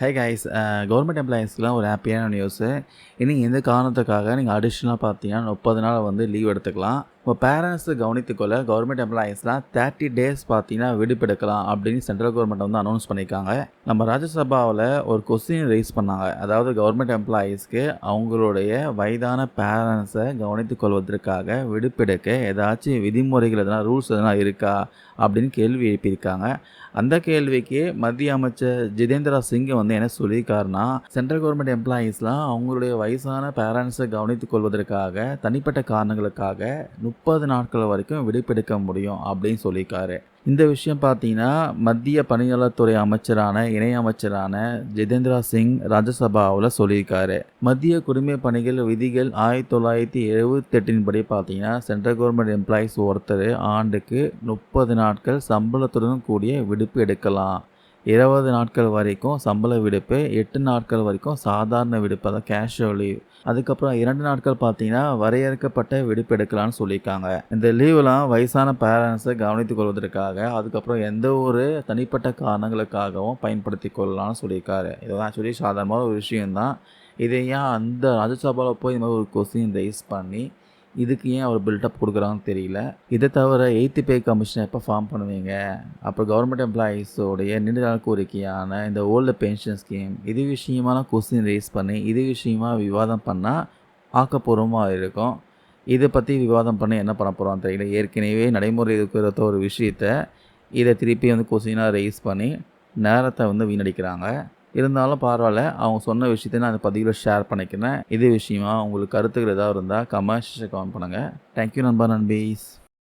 Hey guys government எம்ப்ளாயீஸ்க்குலாம் ஒரு ஹாப்பியான news இனி எந்த காரணத்துக்காக நீங்கள் அடிஷ்னலாக பார்த்தீங்கன்னா முப்பது நாள் வந்து லீவ் எடுத்துக்கலாம். உங்கள் பேரண்ட்ஸை கவனித்துக்கொள்ள கவர்மெண்ட் எம்ப்ளாயீஸ்லாம் தேர்ட்டி டேஸ் பார்த்தீங்கன்னா விடுப்பெடுக்கலாம் அப்படின்னு சென்ட்ரல் கவர்மெண்ட் வந்து அனௌன்ஸ் பண்ணியிருக்காங்க. நம்ம ராஜ்யசபாவில் ஒரு கொஸ்டின் ரைஸ் பண்ணாங்க. அதாவது கவர்மெண்ட் எம்ப்ளாயீஸ்க்கு அவங்களுடைய வயதான பேரண்ட்ஸை கவனித்துக் கொள்வதற்காக விடுப்பெடுக்க ஏதாச்சும் விதிமுறைகள் எதனா ரூல்ஸ் எதனா இருக்கா அப்படின்னு கேள்வி எழுப்பியிருக்காங்க. அந்த கேள்விக்கு மத்திய அமைச்சர் ஜிதேந்திரா சிங்கை வந்து என்ன சொல்லியிருக்காருன்னா சென்ட்ரல் கவர்மெண்ட் எம்ப்ளாயீஸ்லாம் அவங்களுடைய வயசான பேரண்ட்ஸை கவனித்துக் கொள்வதற்காக தனிப்பட்ட காரணங்களுக்காக முப்பது நாட்கள் வரைக்கும் விடுப்பெடுக்க முடியும் அப்படின்னு சொல்லியிருக்காரு. இந்த விஷயம் பார்த்தீங்கன்னா மத்திய பணியாளர்துறை அமைச்சரான இணையமைச்சரான ஜிதேந்திரா சிங் ராஜ்யசபாவில் சொல்லியிருக்காரு. மத்திய குடிமை பணிகள் விதிகள் ஆயிரத்தி தொள்ளாயிரத்தி எழுபத்தெட்டின் படி பார்த்தீங்கன்னா சென்ட்ரல் கவர்மெண்ட் எம்ப்ளாயீஸ் ஒருத்தர் ஆண்டுக்கு முப்பது நாட்கள் சம்பளத்துடன் கூடிய விடுப்பு எடுக்கலாம். இருபது நாட்கள் வரைக்கும் சம்பள விடுப்பு எட்டு நாட்கள் வரைக்கும் சாதாரண விடுப்பு அதாவது கேஷுவல் லீவ் அதுக்கப்புறம் இரண்டு நாட்கள் பார்த்தீங்கன்னா வரையறுக்கப்பட்ட விடுப்பு எடுக்கலாம்னு சொல்லியிருக்காங்க. இந்த லீவெலாம் வயசான பேரண்ட்ஸை கவனித்துக் கொள்வதற்காக அதுக்கப்புறம் எந்த ஒரு தனிப்பட்ட காரணங்களுக்காகவும் பயன்படுத்தி கொள்ளலாம்னு சொல்லியிருக்காரு. இதுதான் ஆக்சுவலி சாதாரணமான ஒரு விஷயம்தான். இதை ஏன் அந்த ராஜ்யசபாவில் போய் இந்த மாதிரி ஒரு கொஸ்டின் ரைஸ் பண்ணி இதுக்கு ஏன் அவர் பில்டப் கொடுக்குறாங்கன்னு தெரியல. இதை தவிர எயித்து பே கமிஷன் எப்போ ஃபார்ம் பண்ணுவீங்க? அப்புறம் கவர்மெண்ட் எம்ப்ளாயீஸோடைய நீண்ட நாள் கோரிக்கையான இந்த ஓல்டு பென்ஷன் ஸ்கீம் இது விஷயமான கொஸ்டின் ரேஸ் பண்ணி இது விஷயமா விவாதம் பண்ணால் ஆக்கப்பூர்வமாக இருக்கும். இதை பற்றி விவாதம் பண்ணி என்ன பண்ண போகிறோம் தெரியல. ஏற்கனவே நடைமுறை இருக்கிற ஒரு விஷயத்த இதை திருப்பி வந்து கொஸ்டினாக ரைஸ் பண்ணி நேரத்தை வந்து வீணடிக்கிறாங்க. இருந்தாலும் பரவாயில்ல. அவங்க சொன்ன விஷயத்த நான் அந்த பதிவில் ஷேர் பண்ணிக்கிறேன். இதே விஷயமா உங்களுக்கு கருத்துக்கள் ஏதாவது இருந்தால் கமெண்ட் கமெண்ட் பண்ணுங்கள் தேங்க்யூ நண்பா நண்பீஸ்.